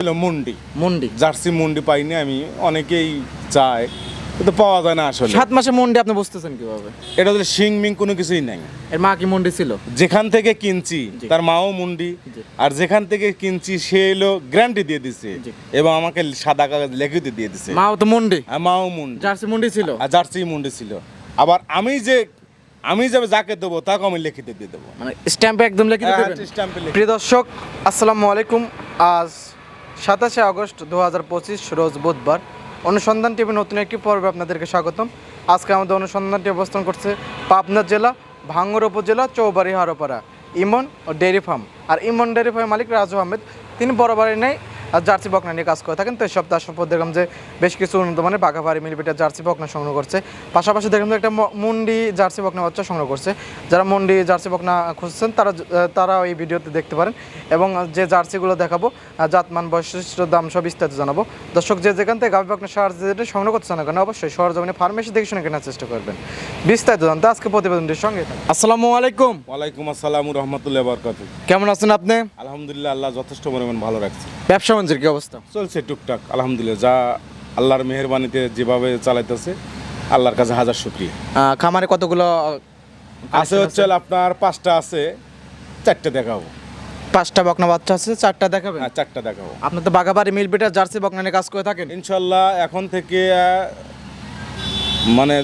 ছিল মুন্ডি। মন্ডি। জার্সি মুন্ডি পাইনি আমি অনেকেই চায় কিন্তু পাওয়া যায় না আসলে। সাত মাসে মন্ডি আপনি বুঝতেছেন কীভাবে? এটা হচ্ছে শিং মিং কোনো কিছুই নাই। এর মা কি মন্ডি ছিল? যেখান থেকে কিনছি তার মাও মুন্ডি। আর যেখান থেকে কিনছি সে এলো গ্যারান্টি দিয়ে দিছে এবং আমাকে সাদা কাগজ লেখিতে দিয়ে দিছে। মাও তো মুন্ডি? আর মাও মুন্ডি। জার্সি মুন্ডি ছিল? আর জার্সি মুন্ডি ছিল। আবার আমি যে আমি যাবে যাকে দেবো তাকে আমি লিখিতে দিয়ে দেবো। মানে স্ট্যাম্পে একদম লিখে হ্যাঁ, দেবেন? স্ট্যাম্পে লিখে প্রিয় দর্শক আসসালামু আলাইকুম। আজ সাতাশে আগস্ট দু হাজার পঁচিশ রোজ বুধবার। অনুসন্ধান টিভি নতুন একটি পর্বে আপনাদেরকে স্বাগতম। আজকে আমাদের অনুসন্ধানটি অবস্থান করছে পাবনা জেলা, ভাঙ্গর উপজেলা, চৌবাড়ি, হারোপাড়া। ইমন ও ডেয়ারি ফার্ম। আর ইমন ডেয়ারি ফার্মের মালিক রাজু আহমেদ। তিনি বরাবরই আর জার্সি বকনা নিয়ে কাজ করে থাকেন। তো এই সপ্তাহ সম্পদ দেখলাম যে বেশ কিছু উন্নত মানের বাঘাবাড়ি মিলিমিটার জার্সি বকনা সংগ্রহ করছে। পাশাপাশি দেখলাম যে একটা মুন্ডি জার্সি বকনা বাচ্চা সংগ্রহ করছে। যারা মুন্ডি জার্সি বকনা খুঁজছেন তারা তারা এই ভিডিওতে দেখতে পারেন। এবং যে জার্সিগুলো দেখাবো জাতমান বৈশিষ্ট্য দাম সব বিস্তারিত জানাব। দর্শক যে যেখান থেকে গাভী বকনা সার যেটা সংগ্রহ করছে না কেন অবশ্যই শহর জমিনে ফার্মেসি দেখে শুনে কেনার চেষ্টা করবেন। বিস্তারিত জানতে আজকে প্রতিবেদনটির সঙ্গে আসসালামু আলাইকুম। ওয়ালাইকুম আসসালাম রহমতুল্লাহ বরকাত কেমন আছেন আপনি? আলহামদুলিল্লাহ আল্লাহ যথেষ্ট পরিমাণ ভালো রাখছে। ব্যবসা বাণিজ্যের কি অবস্থা? চলছে টুকটাক আলহামদুলিল্লাহ। যা আল্লাহর মেহরবানিতে যেভাবে চালাইতেছে আল্লাহর কাছে হাজার শুক্রিয়া। খামারে কতগুলো আছে হচ্ছে আপনার পাঁচটা আছে চারটে দেখাবো। পাঁচটা বকনা বাচ্চা আছে চারটা দেখাবেন? হ্যাঁ চারটা দেখাবো। আপনার তো বাঘাবাড়ি মিল বিটার জার্সি বকনা নিয়ে কাজ করে থাকেন? ইনশাল্লাহ এখন থেকে মানে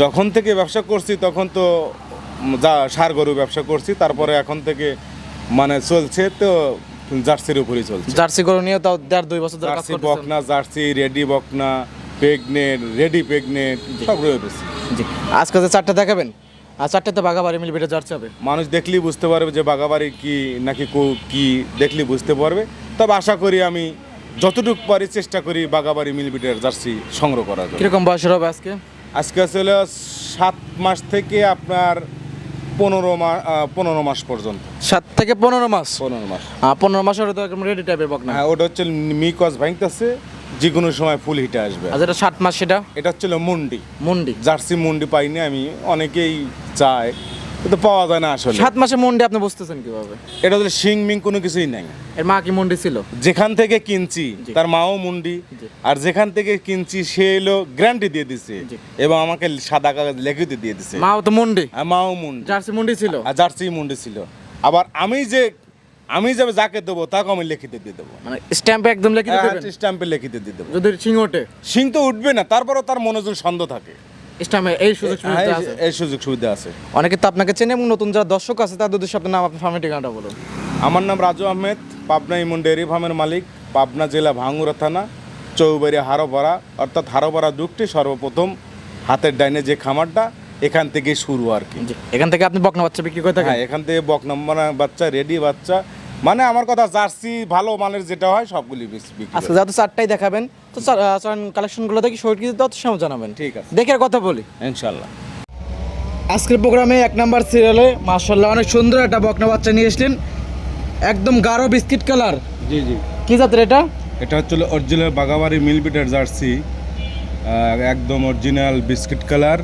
যখন থেকে ব্যবসা করছি তখন তো যা সার গরু ব্যবসা করছি তারপরে এখন থেকে মানে চলছে তো জার্সির উপরেই চলছে। জার্সি গরু নিয়ে তাও দেড় দুই বছর ধরে জার্সি বকনা জার্সি রেডি বকনা প্রেগনেন্ট রেডি প্রেগনেন্ট সব রয়েছে জি। আজকে যে চারটা দেখাবেন আর চারটে তো বাঘাবাড়ি মিল বিটার জার্সি হবে মানুষ দেখলেই বুঝতে পারবে যে বাগাবাড়ি কি নাকি কো- কি দেখলেই বুঝতে পারবে। তবে আশা করি আমি যতটুকু পারি চেষ্টা করি বাগাবাড়ি মিলবিটের জার্সি সংগ্রহ করার কীরকম বয়সের হবে আজকে? আজকে আসলে সাত মাস থেকে আপনার পনেরো মাস পনেরো মাস পর্যন্ত। সাত থেকে পনেরো মাস? পনেরো মাস। পনেরো মাস ওটা তো একদম রেডি টাইপের বকনা। হ্যাঁ ওটা হচ্ছে মিকস ভাঙতেছে যে কোনো সময় ফুল হিটে আসবে। আর যেটা ষাট মাস সেটা? এটা হচ্ছিল মুন্ডি। মুন্ডি। জার্সি মুন্ডি পাইনি আমি অনেকেই চায়। পাওয়া যায় না আসলে। সাত মাসে মন্ডি আপনি বুঝতেছেন কীভাবে? এটা হচ্ছে শিং মিং কোনো কিছুই নাই। এর মা কি মন্ডি ছিল? যেখান থেকে কিনছি তার মাও মুন্ডি। আর যেখান থেকে কিনছি সে এলো গ্যারান্টি দিয়ে দিছে। এবং আমাকে সাদা কাগজ লেখিতে দিয়ে দিছে। মাও তো মন্ডি? আর মাও মুন্ডি। জার্সি মন্ডি ছিল? আর জার্সি মুন্ডি ছিল। আবার আমি যে আমি যাবে যাকে দেবো তাকে আমি লিখিতে দিয়ে দেবো। মানে স্ট্যাম্পে একদম লিখে দেবেন? স্ট্যাম্পে লিখিতে দিয়ে দেবো। যদি সিং ওঠে? সিং তো উঠবে না তারপরও তার মনোযোগ সন্দেহ থাকে। স্ট্যাম্পে এই সুযোগ সুবিধা আছে। এই সুযোগ সুবিধা আছে। অনেকে তো আপনাকে চেনে এবং নতুন যারা দর্শক আছে তাদের উদ্দেশ্যে আপনার নাম আপনার ফার্মের ঠিকানাটা বলুন। আমার নাম রাজু আহমেদ পাবনা ইমন ডেয়ারি ফার্মের মালিক পাবনা জেলা ভাঙ্গুরা থানা চৌবাড়ি হারোপাড়া অর্থাৎ হারোপাড়া দুঃখটি সর্বপ্রথম হাতের ডাইনে যে খামারটা এখান থেকে শুরু আর কি। এখান থেকে আপনি বকনা বাচ্চা বিক্রি করে থাকেন? হ্যাঁ এখান থেকে বক নম্বর বাচ্চা রেডি বাচ্চা মানে আমার কথা জার্সি ভালো মানের যেটা হয় সবগুলি করি। যেহেতু চারটাই দেখাবেন তো কালেকশনগুলো দেখি শর্ট কিছু তত সময় জানাবেন। ঠিক আছে। দেখে কথা বলি। ইনশাল্লাহ আজকের প্রোগ্রামে এক নাম্বার সিরিয়ালে মার্শাল্লাহ অনেক সুন্দর একটা বকনা বাচ্চা নিয়ে এসলেন একদম গাঢ় বিস্কিট কালার জি জি। কি জাতের এটা? এটা হচ্ছে অরিজিনাল বাগাবাড়ি মিলবিটার জার্সি। একদম অরিজিনাল বিস্কিট কালার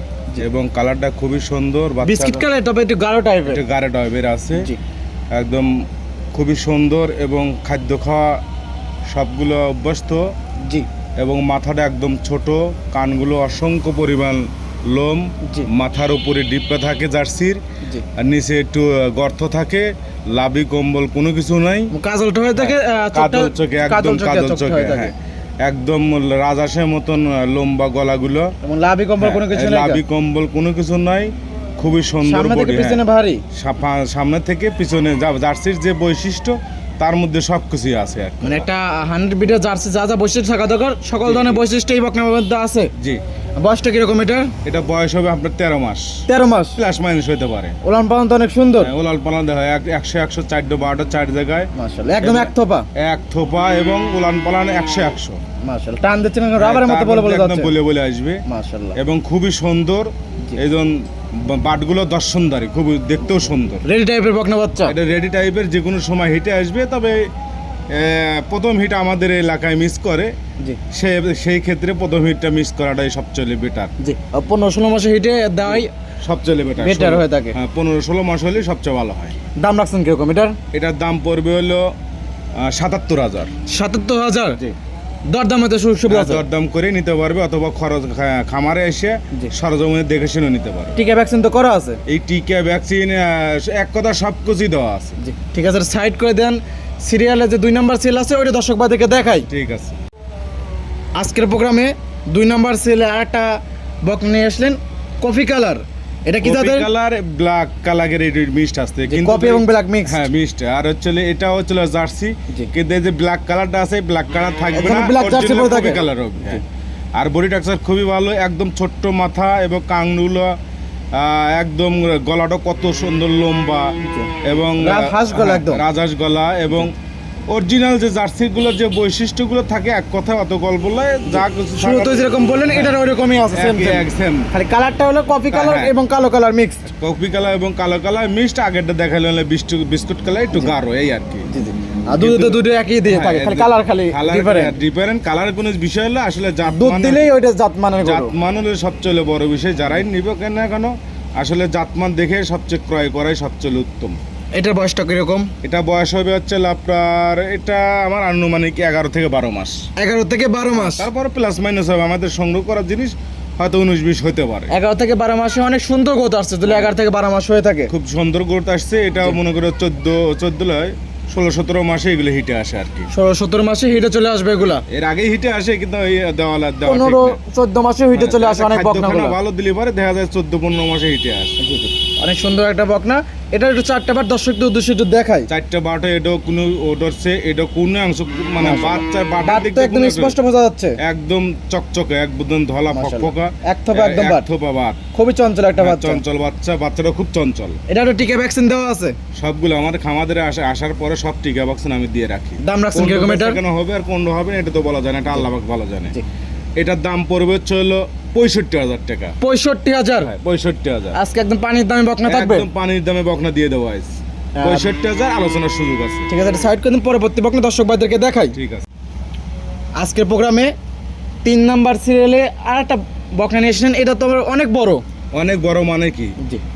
এবং কালারটা খুবই সুন্দর বিস্কিট কালার তবে একটু গাঢ় টাইপের এটা গাড়ে ডয়ের আছে। জি। একদম খুবই সুন্দর এবং খাদ্য খাওয়া সবগুলো অভ্যস্ত। জি। এবং মাথাটা একদম ছোট কানগুলো অসংখ্য পরিমাণ লোম। মাথার উপরে ডিপ্পা থাকে জার্সির। আর নিচে একটু গর্ত থাকে লাভি কম্বল কোনো কিছু নাই। কাজলটা হয়ে থাকে কাজল চোখে একদম কাজল চোখে কাজল হয়ে থাকে। হ্যাঁ। একদম রাজাসের মতন লম্বা গলাগুলো। লাভি কম্বল কোনো কিছু নেই লাভি কম্বল কোনো কিছু নাই। খুবই সুন্দর পিছনে হ্যাঁ। ভারী? সামনে থেকে পিছনে যা- জার্সির যে বৈশিষ্ট্য তার মধ্যে সব কিছুই আছে মানে একটা হান্ড্রেড বিটার জার্সি যা যা বৈশিষ্ট্য থাকা দরকার সকল ধরনের বৈশিষ্ট্য এই বকনার মধ্যে আছে। জি। বয়সটা কীরকম এটা এটা বয়স হবে আপনার তেরো মাস। তেরো মাস? প্লাস মাইনাস হইতে পারে। ওলান পালন তো অনেক সুন্দর। হ্যাঁ, উলাল পালান দেখা এক- একশো একশো চারটে বারোটা চার জায়গায়। একদম এক থোপা। এক থোপা এবং উলান পালান একশো একশো। মাশাআল্লাহ টান দিচ্ছেন রাবারের মতো বলে বলে বলে বলে আসবে। মাশাআল্লাহ। এবং খুবই সুন্দর এই জন বাটগুলো দর্শনদারি খুবই দেখতেও সুন্দর। রেডি টাইপের বকনা বাচ্চা? এটা রেডি টাইপের যে কোনো সময় হিটে আসবে তবে প্রথম হিট আমাদের এলাকায় মিস করে। সে সেই ক্ষেত্রে প্রথম হিটটা মিস করাটাই সবচেয়ে বেটার জি। পনেরো ষোলো মাসে হিটে দেওয়াই সবচেয়ে বেটার Better হয়ে থাকে। হ্যাঁ পনেরো ষোলো মাস হলে সবচেয়ে ভালো হয়। দাম রাখছেন কীরকম এটার? এটার দাম পড়বে হলো সাতাত্তর হাজার। সাতাত্তর হাজার? জি। দরদামে তো সুযোগ সুবিধা আছে? দরদাম করে নিতে পারবে অথবা খরচ খামারে এসে। সরজমিনে দেখে শুনে নিতে পারবে। টিকা ভ্যাকসিন তো করা আছে? এই টিকা ভ্যাকসিন এক কথা সব কিছুই দেওয়া আছে। ঠিক আছে সাইড করে দেন। সিরিয়ালে যে দুই নাম্বার সেল আছে ওইটা দর্শক বাদেরকে দেখাই। ঠিক আছে। আজকের প্রোগ্রামে দুই নাম্বার সেলে আরেকটা বক নিয়ে আসলেন কফি কালার এটা কি তাদের? কালার ব্ল্যাক কালারের মিক্সড আসছে। কিন্তু কপি এবং ব্ল্যাক মিক্স হ্যাঁ মিক্সড আর হচ্ছে এটা হচ্ছে জার্সি। কিন্তু যে ব্ল্যাক কালারটা আছে ব্ল্যাক কালার থাকবে না black jersey পরে থাকে। কালার হবে। হ্যাঁ। আর বডি টাক্সার খুবই ভালো একদম ছোট্ট মাথা এবং কাংনুলো একদম গলাটা কত সুন্দর লম্বা এবং রাজহাঁস গলা হ্যাঁ, একদম। রাজহাঁস গলা এবং অরিজিনাল যে জার্সিগুলোর যে বৈশিষ্ট্যগুলো থাকে এক কথা অত গল্প নয়। যা কিছু শুরু তো থাকার- যেরকম বললেন এটার ওইরকমই আছে সেম same। খালি কালারটা হলো কফি কালার হ্যাঁ। এবং কালো কালার মিক্স কফি কালার এবং কালো কালার মিক্সড আগেরটা দেখালে হলে বিস্কুট কালার একটু গাঢ় এই আর কি। আর দুধ তো দুটো একই দিয়ে থাকে খালি কালার খালি ডিফারেন্ট ডিফারেন্ট কালার কোনো বিষয় হলো আসলে জাত দুধ দিলেই ওইটা জাত মানের জাত সবচেয়ে বড় বিষয় যারাই নিবে কেন না কেন আসলে জাতমান দেখে সবচেয়ে ক্রয় করাই সবচেয়ে উত্তম। এটার বয়সটা কীরকম? এটা বয়স হবে হচ্ছে আপনার এটা আমার আনুমানিক এগারো থেকে বারো মাস। এগারো থেকে বারো মাস? তারপরে প্লাস মাইনাস হবে আমাদের সংগ্রহ করার জিনিস হয়তো উনিশ বিশ হতে পারে। এগারো থেকে বারো মাসে অনেক সুন্দর গোত আসছে তাহলে এগারো থেকে বারো মাস হয়ে থাকে। খুব সুন্দর গ্রোথ আসছে এটাও মনে করো চোদ্দ চোদ্দ লয় ষোলো সতেরো মাসে এগুলো হিটে আসে আর কি। ষোলো সতেরো মাসে হিটে চলে আসবে এগুলা? এর আগেই হিটে আসে কিন্তু দেওয়ালা দেওয়া ঠিক পনেরো হ্যাঁ, চোদ্দ মাসে হিটে চলে আসে অনেক ভালো দিলে পরে দেখা যায় চোদ্দ পনেরো মাসে হিটে আসে। অনেক সুন্দর একটা বকনা। এটা একটু চারটা বার দর্শকদের উদ্দেশ্যে একটু দেখাই। চারটা বাটা এটা কোনো ওডরছে এটা কোনো অংশ মানে বাচ্চা বাটার দাঁত দিক তো দিয়ে একদম স্পষ্ট বোঝা যাচ্ছে। একদম চকচকে একদম ধলা ফকফকা। এক থোপা একদম বাত। থোপা বাত খুবই চঞ্চল একটা বাচ্চা। চঞ্চল বাচ্চা বাচ্চাটা খুব চঞ্চল। এটা একটা টিকা ভ্যাকসিন দেওয়া আছে। সবগুলো আমাদের খামাদের আসে আসার পরে সব টিকা ভ্যাকসিন আমি দিয়ে রাখি। দাম রাখছেন কীরকম এটার? কেন হবে আর কোনটা হবে না এটা তো বলা যায় না এটা আল্লাহ পাক ভালো জানে। এটার দাম পড়বে হচ্ছে হলো পঁয়ষট্টি হাজার টাকা। পঁয়ষট্টি হাজার? হ্যাঁ, পঁয়ষট্টি হাজার। আজকে একদম পানির দামে বকনা থাকবে? একদম পানির দামে বকনা দিয়ে দেবো আজ পঁয়ষট্টি হাজার আলোচনার সুযোগ আছে। ঠিক আছে সাইড করে পরবর্তী বকনা দর্শক ভাইদেরকে দেখাই। ঠিক আছে। আজকের প্রোগ্রামে তিন নাম্বার সিরিয়ালে আর একটা বকনা নিয়ে এসেছেন এটা তো আমার অনেক বড়। অনেক বড় মানে কি?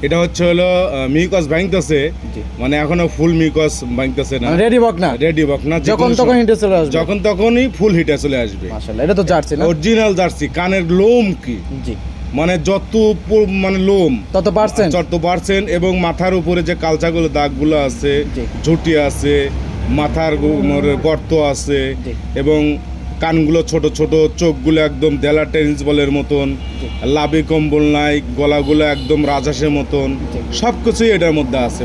এটা হচ্ছে হলো মিকস ভাঙতেছে। মানে এখনও ফুল মিকস ভাঙতেছে না। রেডি বকনা রেডি বকনা যে যখন তখন হিটে চলে আসবে। যখন তখনই ফুল হিটে চলে আসবে। মাশাআল্লাহ এটা তো জার্সি না? অরিজিনাল জার্সি কানের লোম কি? জি। মানে যত মানে লোম। তত পার্সেন্ট চত পার্সেন্ট এবং মাথার উপরে যে কালচাগুলো দাগগুলো আছে ঝুটি আছে মাথার গর্ত আছে এবং কানগুলো ছোট ছোট চোখগুলো একদম দেলা টেনিস বলের মতন লাভে কম্বল নাই গলাগুলো একদম রাজহাঁসের মতন। সব কিছুই এটার মধ্যে আছে।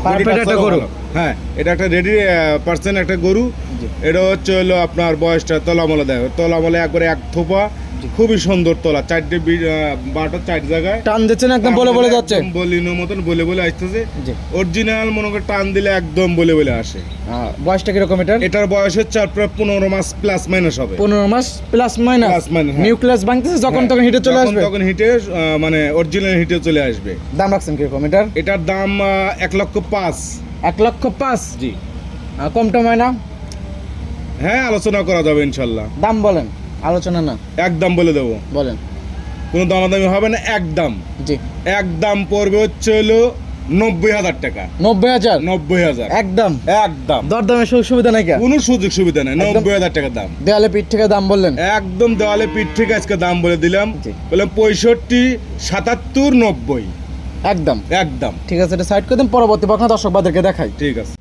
হ্যাঁ এটা একটা রেডি পার্সেন্ট একটা গরু এটা হচ্ছে হলো আপনার বয়সটা তলামলা দেখো তলামলা একবারে এক থোপা খুবই সুন্দর তলা চারটে বারোটা চার জায়গায়। টান দিচ্ছেন একদম বলে বলে যাচ্ছে। বলিনোর মতন বলে বলে আসতেছে। অরিজিনাল মনে করে টান দিলে একদম বলে বলে আসে। বয়সটা কীরকম এটার? এটার বয়স হচ্ছে আপনার পনেরো মাস প্লাস মাইনাস হবে। পনেরো মাস প্লাস মাইনাস minus, হ্যাঁ। নিউক্লিয়াস ভাঙতেছে যখন হ্যাঁ, তখন হিটে চলে আসবে? তখন হিটে মানে অরিজিনাল হিটে চলে আসবে। দাম রাখছেন কীরকম এটার? এটার দাম এক লক্ষ পাঁচ। এক লক্ষ পাঁচ? জি। আহ, কম টমায় না? হ্যাঁ আলোচনা করা যাবে ইনশাল্লাহ। দাম বলেন। আলোচনা না। একদম বলে দেবো। বলেন। কোনো দামাদামি হবে না একদম জি। একদম পড়বে হচ্ছে হলো নব্বই হাজার টাকা। নব্বই হাজার? নব্বই হাজার। একদম একদম দরদামের সুযোগ সুবিধা নাই কোনো সুযোগ সুবিধা নেই নব্বই হাজার টাকা দাম। দেয়ালে পিঠ থেকে দাম বললেন। একদম দেওয়ালে পিঠ থেকে আজকে দাম বলে দিলাম। বললাম পঁয়ষট্টি সাতাত্তর নব্বই। একদম একদম ঠিক আছে এটা সাইড করে দিন পরবর্তী বকনা দর্শক বাদেরকে দেখাই। ঠিক আছে।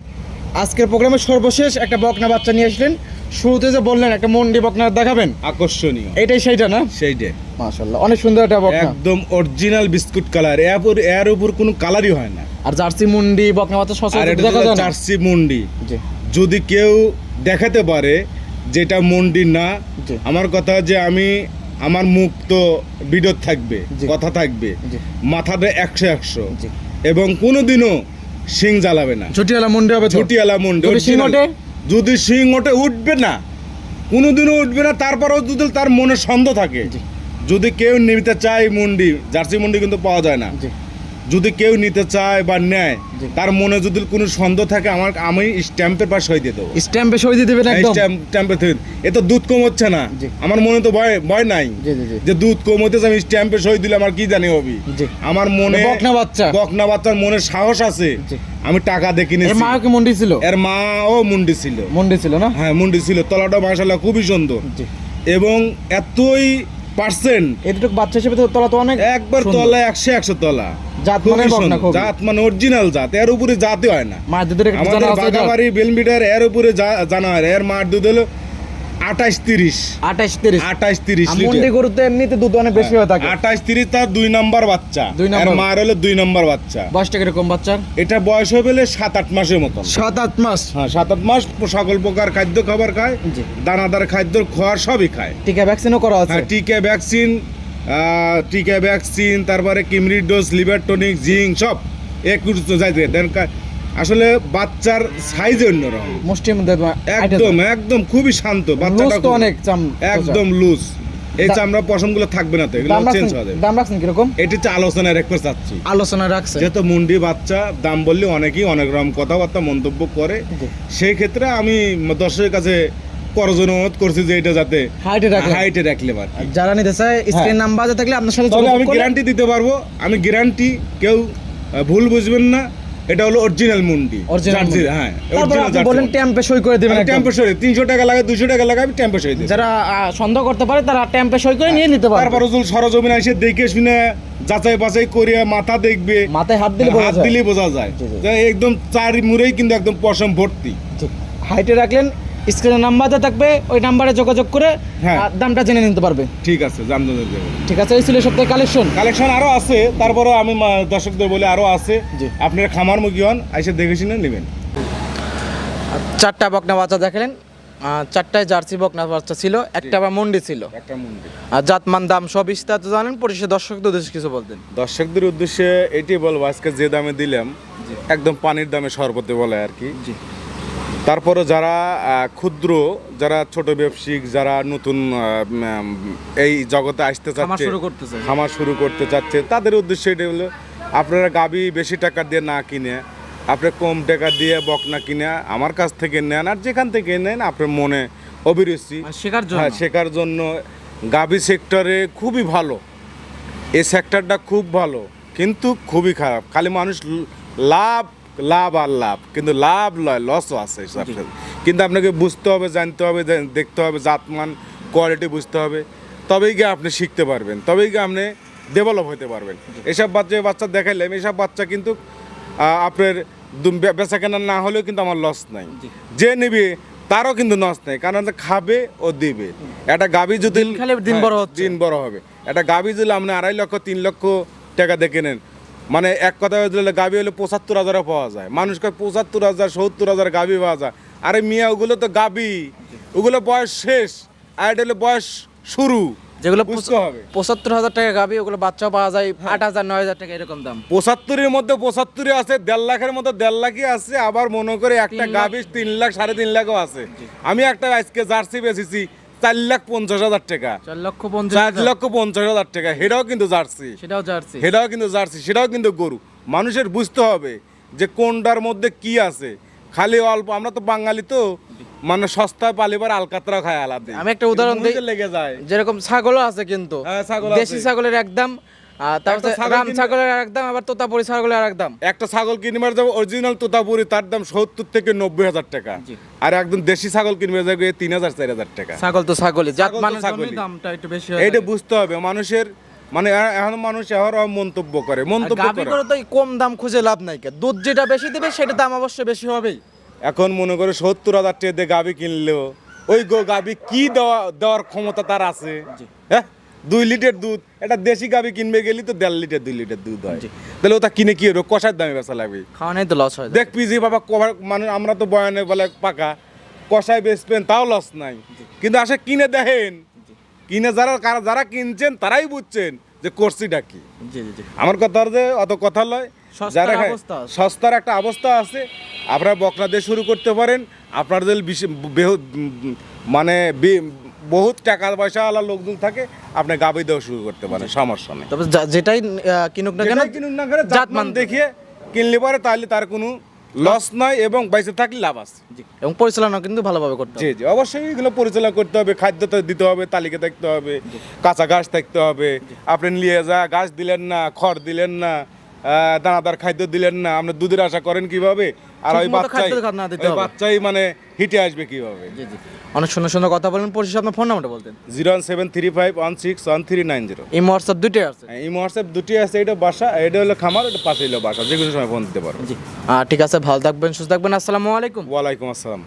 আজকের প্রোগ্রামের সর্বশেষ একটা বকনা বাচ্চা নিয়ে আসলেন। শুরুতে যে বললেন একটা মন্ডি বকনা দেখাবেন? আকর্ষণীয়। এটাই সেইটা না? সেইটাই মাশাল্লাহ অনেক সুন্দর একটা বকনা। একদম অরিজিনাল বিস্কুট কালারের উপর এর উপর কোনো কালারই হয় না। আর জার্সি মুন্ডি বকনা বাচ্চা সচরাচর দেখা যায় না? জার্সি মুন্ডি। জি। যদি কেউ দেখাতে পারে যেটা মন্ডি না আমার কথা যে আমি আমার মুখ তো বিরোধ থাকবে। কথা থাকবে। মাথাটা একশো একশো। এবং কোনোদিনও শিং জ্বালাবে না। ছুটিওয়ালা মুন্ডে হবে তো? ছুটিয়ালা মুন্ডি যদি শিং ওঠে? যদি শিং ওঠে উঠবে না। কোনোদিনও উঠবে না তারপরেও যদি তার মনে সন্দেহ থাকে। যদি কেউ নিতে চায় মুন্ডি জার্সি মুন্ডি কিন্তু পাওয়া যায় না। যদি কেউ নিতে চায় বা নেয় তার মনে যদি কোনো সন্দেহ থাকে আমার আমি স্ট্যাম্পের পাশ হয়ে দিয়ে দেবো। স্ট্যাম্পে সই দিয়ে দেবেন একদম? স্ট্যাম্পে এ তো দুধ কম হচ্ছে না। আমার মনে তো ভয় ভয় নাই। যে দুধ কম হইতেছে আমি স্ট্যাম্পে সই দিলে আমার কি জানি হবি? আমার মনে বকনা বাচ্চা। বকনা বাচ্চার মনে সাহস আছে। আমি টাকা দেখে এর মা কি মন্ডি ছিল? এর মা ও মুন্ডি ছিল। মন্ডি ছিল না? হ্যাঁ মুন্ডি ছিল। তলাটা মাসাল্লাহ খুবই সুন্দর। এবং এতই পার্সেন্ট। এতটুকু বাচ্চা হিসেবে তো তলা তো অনেক একবার। তলা একশো একশো তলা। জাত মানে। জাত মানে অরিজিনাল জাত। এর উপরে জাতই হয় না। মার দুধের একটু আমাদের জানা আছে বাগাবাড়ি বেলমিটার এর উপরে জানা হয় এর মার দুধ হলো আঠাশ তিরিশ। আঠাশ তিরিশ। আঠাশ তিরিশ আর মন্ডি গরুতে এমনিতে দুধ অনেক বেশি হয়ে থাকে। আঠাশ তিরিশ তার দুই নাম্বার বাচ্চা। দুই এর নাম্বার। মার হলো দুই নাম্বার বাচ্চা। বয়সটা কীরকম বাচ্চার? এটা বয়স হয়ে গেলে সাত আট মাসের মতন। সাত আট মাস? হ্যাঁ সাত আট মাস সকল প্রকার খাদ্য খাবার খায়। দানাদার খাদ্য খাওয়ার সবই খায়। টিকা ভ্যাকসিনও করা আছে? হ্যাঁ টিকা ভ্যাকসিন টিকা ভ্যাকসিন তারপরে কিমরি ডোজ লিভার টনিক জিঙ্ক সব। এক যাইতে দেন। আসলে বাচ্চার সাইজ অন্যরকম। মুষ্টির মধ্যে একদম একদম খুবই শান্ত বাচ্চাটা তো অনেক চাম একদম লুজ এই চামড়া পশমগুলো থাকবে না তো এগুলো চেঞ্জ হয়ে যাবে দাম রাখছেন কীরকম? এটি হচ্ছে আলোচনায় রেখে চাচ্ছি। আলোচনা রাখছে। যেহেতু মুন্ডি বাচ্চা দাম বললে অনেকেই অনেক রকম কথাবার্তা মন্তব্য করে। সেই ক্ষেত্রে আমি দর্শকের কাছে অনুরোধ করছি যে এটা যাতে হাইটে রাখলে। হাইটে রাখলে যারা নিতে চায় স্ক্রিন নাম্বার থাকলে আপনার সাথে আমি গ্যারান্টি দিতে পারব। আমি গ্যারান্টি কেউ ভুল বুঝবেন না। এটা হলো অরিজিনাল মুন্ডি। Original হ্যাঁ তারপর আপনি বলেন ট্যাম্পে সই করে দেবেন একদম। সই সরে তিনশো টাকা লাগে দুশো টাকা লাগে আমি ট্যাম্পে সই দিই। যারা সন্দেহ করতে পারে তারা ট্যাম্পে সই করে নিয়ে নিতে পারে তারপর যদি সরজমিন এসে দেখে শুনে যাচাই বাছাই করে মাথা দেখবে। মাথায় হাত দিলে হাত দিলে বোঝা যায়। একদম চারি মুড়েই কিন্তু একদম পশম ভর্তি। হাইটে রাখলেন স্ক্রিনে নাম্বারটা থাকবে ওই নাম্বারে যোগাযোগ করে হ্যাঁ। দামটা জেনে নিতে পারবে। ঠিক আছে জানতে দেবো। ঠিক আছে এই ছিল সপ্তাহে কালেকশন কালেকশন আরও আছে তারপরে আমি দর্শকদের বলে আরও আছে। জি। আপনারা খামার মুখী হন এসে দেখে শুনে নেবেন। চারটা বকনা বাচ্চা দেখালেন। চারটায় জার্সি বকনা বাচ্চা ছিল একটা আবার মন্ডি ছিল। একটা মুন্ডি। আর জাতমান দাম সব বিস্তারিত জানেন পরিষদ দর্শকদের উদ্দেশ্যে কিছু বলতেন। দর্শকদের উদ্দেশ্যে এটি বলব আজকে যে দামে দিলাম একদম পানির দামে সর্বতে বলে আর কি। তারপরে যারা ক্ষুদ্র যারা ছোট ব্যবসায়িক যারা নতুন এই জগতে আসতে চাচ্ছে খামার শুরু করতে চাচ্ছে তাদের উদ্দেশ্যে এটা হলো আপনারা গাবি বেশি টাকা দিয়ে না কিনে আপনি কম টাকা দিয়ে বকনা কিনে আমার কাছ থেকে নেন আর যেখান থেকে নেন আপনার মনে অভিরুচি। মানে শেখার জন্য? হ্যাঁ শেখার জন্য। গাবি সেক্টরে খুবই ভালো এই সেক্টরটা খুব ভালো কিন্তু খুবই খারাপ। খালি মানুষ লাভ লাভ আর লাভ কিন্তু লাভ লয় লসও আছে কিন্তু আপনাকে বুঝতে হবে জানতে হবে দেখতে হবে জাতমান কোয়ালিটি বুঝতে হবে। তবেই গিয়ে আপনি শিখতে পারবেন তবেই গিয়ে আপনি ডেভেলপ হতে পারবেন। এসব বাচ্চা বাচ্চা দেখাইলাম এসব বাচ্চা কিন্তু আপনার বেচা কেনা না হলেও কিন্তু আমার লস নাই। যে নেবে তারও কিন্তু লস নেই কারণ খাবে ও দিবে। একটা গাবি যদি দিন দিন বড় হ্যাঁ, দিন বড় হবে। একটা গাবি যদি আপনি আড়াই লক্ষ তিন লক্ষ টাকা দেখে নেন মানে এক কথা দিলে গাবি হলে পঁচাত্তর হাজারে পাওয়া যায়। মানুষকে পঁচাত্তর হাজার সত্তর হাজার গাবি পাওয়া যায়। আরে মিয়া ওগুলো তো গাবি। ওগুলো বয়স শেষ। আর এটা হলো বয়স শুরু। যেগুলো পঁচাত্তর হাজার টাকা গাবি ওগুলো বাচ্চাও পাওয়া যায়। আট হাজার নয় হাজার টাকা এরকম দাম। পঁচাত্তরের মধ্যে পঁচাত্তরে আছে দেড় লাখের মধ্যে দেড় লাখই আছে। আবার মনে করে একটা। গাভি তিন লাখ সাড়ে তিন লাখও আছে। আমি একটা আজকে জার্সি বেচেছি। চার লাখ পঞ্চাশ হাজার টাকা। চার লক্ষ পঞ্চাশ চার। লক্ষ পঞ্চাশ হাজার টাকা সেটাও কিন্তু জার্সি। সেটাও জার্সি। সেটাও কিন্তু জার্সি সেটাও কিন্তু গরু। মানুষের বুঝতে হবে যে কোনটার মধ্যে কি আছে। খালি অল্প আমরা তো বাঙালি তো মানে সস্তায় পালিবার আলকাতরা খায় আলাদা। আমি একটা উদাহরণ দিই। লেগে যায়। যেরকম ছাগলও আছে কিন্তু। হ্যাঁ, ছাগল দেশি ছাগলের একদম আর তারপর একটা ছাগল রাম কিনতে- ছাগলের একদম আবার তোতাপুরি ছাগলের একদম একটা ছাগল কিনবার যাবে অরিজিনাল তোতাপুরি তার দাম সত্তর থেকে নব্বই হাজার টাকা। আর একদম দেশি ছাগল কিনবে যাবে তিন হাজার চার হাজার টাকা। ছাগল তো ছাগলই জাত ছাগল তো মানের ছাগলই। জন্যই দামটা একটু বেশি বুঝতে হবে মানুষের মানে এখন মানুষ মন্তব্য করে মন্তব্য করে। করে তো কম দাম খুঁজে লাভ নাই কে। দুধ যেটা বেশি দেবে সেটা দাম অবশ্যই বেশি হবেই। এখন মনে করে সত্তর হাজার টাকা দিয়ে গাবি কিনলেও ওই গো গাবি কি দেওয়া দেওয়ার ক্ষমতা তার আছে? হ্যাঁ? দুই লিটার দুধ একটা দেশি গাবি কিনবে গেলি তো দেড় লিটার দুই লিটার দুধ হয়। তাহলে ওটা কিনে কি হলো কষার দামে বেচা লাগবে। খাওয়ানোই তো লস হয়। দেখ পিজি বাবা কভার মানে আমরা তো বয়ানে বলে পাকা কষায় বেচবেন তাও লস নাই। কিন্তু আসে কিনে দেখেন। কিনে যারা কারা- যারা কিনছেন তারাই বুঝছেন যে করছিটা কি। জি জি জি। আমার কথা যে অত কথা লয় যারা। সস্তার একটা অবস্থা আছে। আপনারা বকনা দিয়ে শুরু করতে পারেন। আপনাদের মানে বহুত টাকা পয়সা আলা লোকজন থাকে আপনি গাবি দেওয়া শুরু করতে পারেন সমস্যা নেই। তবে যা- যেটাই আহ, কিনুক না কেন যেটাই কিনুন না করে জাতমান দেখিয়ে কিনলে পরে তাহলে তার কোনো লস নয় এবং বাইসে থাকলে লাভ আছে। এবং পরিচালনা কিন্তু ভালোভাবে করতে হবে। জি জি অবশ্যই এগুলো পরিচালনা করতে হবে খাদ্য তো দিতে হবে তালিকা দেখতে হবে কাঁচা ঘাস থাকতে হবে আপনি নিয়ে যা ঘাস দিলেন না খড় দিলেন না আহ, দানাদার খাদ্য দিলেন না আপনি দুধের আশা করেন কীভাবে? আর ওই বাচ্চাই। বাচ্চাই মানে হিটে আসবে কীভাবে? জি জি। অনেক সুন্দর সুন্দর কথা বলেন পরিশেষে আপনার ফোন নাম্বারটা বলতেন। Zero one seven three five one six one three nine zero. এই হোয়াটসঅ্যাপ আছে? এই হোয়াটসঅ্যাপ দুটি আছে। এটা বাসা এটা হলো খামার এটা পাশে হলো বাসা। যে কোনো সময় ফোন দিতে পারো। জি। ঠিক আছে ভালো থাকবেন সুস্থ থাকবেন। আসসালামু আলাইকুম। ওয়ালাইকুম আসসালাম।